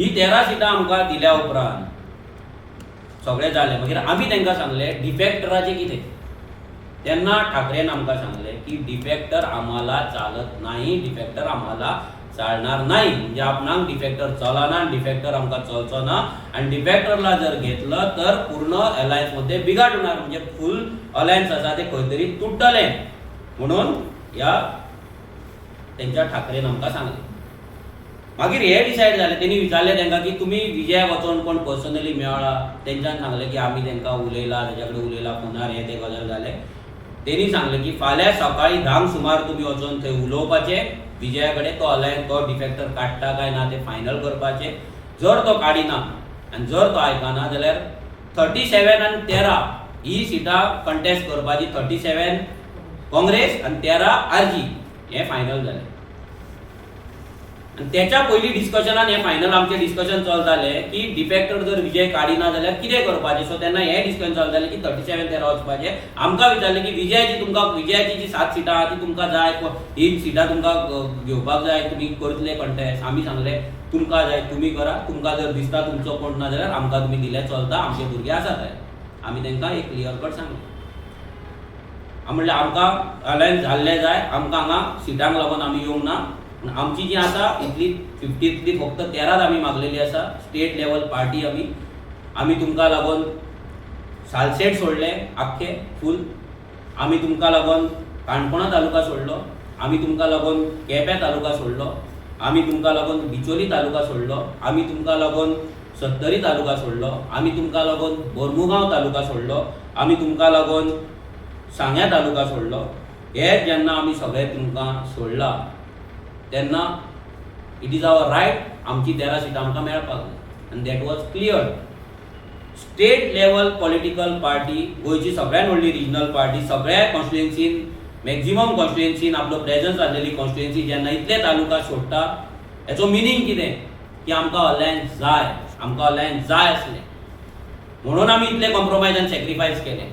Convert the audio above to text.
ही तेरा सिटां आमकां दिल्या उपरांत सगळें जालें. मागीर आमी तांकां सांगलें डिफेक्टराचें कितें? तेन्ना ठाकरेन आमकां सांगलें की डिफेक्टर आम्हाला चालत नाही डिफेक्टर आम्हाला चालणार नाही. म्हणजे आपणाक डिफेक्टर चलना डिफॅक्टर आमकां चलचो ना. आनी डिफेक्टरला जर घेतलं तर पूर्ण अलायन्समध्ये बिघाड होणार. म्हणजे फुल अलायन्स आसा ते खंय तरी तुटतलें म्हणून ह्या तेंच्या ठाकरेन आमकां सांगलें. मागीर हे डिसायड जालें तेणी विचारलें तांकां की तुमी विजया वचोन कोण पर्सनली मेळ्ळा तेंच्यान सांगलें की आमी तांकां उलयला तेज्या कडेन उलयला फोनार हे ते गजाल जाले तेणी सांगलें की फाल्यां सकाळीं धांक सुमार तुमी वचोन थंय उलोवपाचें विजया कडेन तो अलायन तो डिफेक्टर काडटा काय ना तें फायनल करपाचें. जर तो काडिना आनी जर तो आयकना जाल्यार थर्टी सेवन आनी तेरा ही सिटां कंटेस्ट करपाची थर्टी सेवन काँग्रेस आनी तेरा आरजी हें फायनल जालें आनी तेच्या पयलीं डिस्कशनान हें फायनल आमचें डिस्कशन चालू जालें की डिफेक्टर जर विजय काडिना जाल्यार कितें करपाचें सो तेन्ना हें डिस्कशन चालू जालें की थर्टी सेवन तेरा वचपाचें आमकां विचारलें की विजयाची तुमकां विजयाची जी सात सिटां आहा ती तुमकां जाय ही सिटां तुमकां घेवपाक जाय तुमी करतले कॉन्टेस्ट आमी सांगलें तुमकां जाय तुमी करा. तुमकां जर दिसता तुमचो कोण ना जाल्यार आमकां तुमी दिल्यार चलता. आमचे भुरगे आसा थंय आमी तांकां एक क्लियर कट सांगलें. म्हणलें आमकां अलायन्स जाल्लें जाय. आमकां हांगा सिटांक लागून आमी येवंक ना. आमची जी आसा इतली फिफ्टींतली फक्त तेराच आमी मागलेली आसा स्टेट लेवल पार्टी आमी आमी तुमकां लागून सालसेट सोडलें आख्खें फूल आमी तुमकां लागून काणकोणा तालुका सोडलो. आमी तुमकां लागून केप्यां तालुका सोडलो. आमी तुमकां लागून बिचोली तालुका सोडलो. आमी तुमकां लागून सत्तरी तालुका सोडलो. आमी तुमकां लागून बोरमुगांव तालुका सोडलो. आमी तुमकां लागून सांग्या तालुका सोडलो. हे जेन्ना आमी सगळे तुमकां सोडला तेन्ना इट इज आवर रायट आमची तेरा सिटां आमकां मेळपाक जाय आनी that was clear state level political party गोंयची सगळ्यात व्हडली रिजनल पार्टी सगळ्या कॉन्स्टिट्युएन्सीन मॅक्झिमम कॉन्स्टिट्युएन्सीन आपलो प्रेझन्स आसलेली कॉन्स्टिट्युएन्सी जेन्ना इतले तालुका सोडटा हेचो मिनींग कितें की आमकां अलायन्स जाय आमकां अलायन्स जाय आसलें म्हणून आमी इतले कॉम्प्रोमायज आनी सॅक्रिफायस केलें.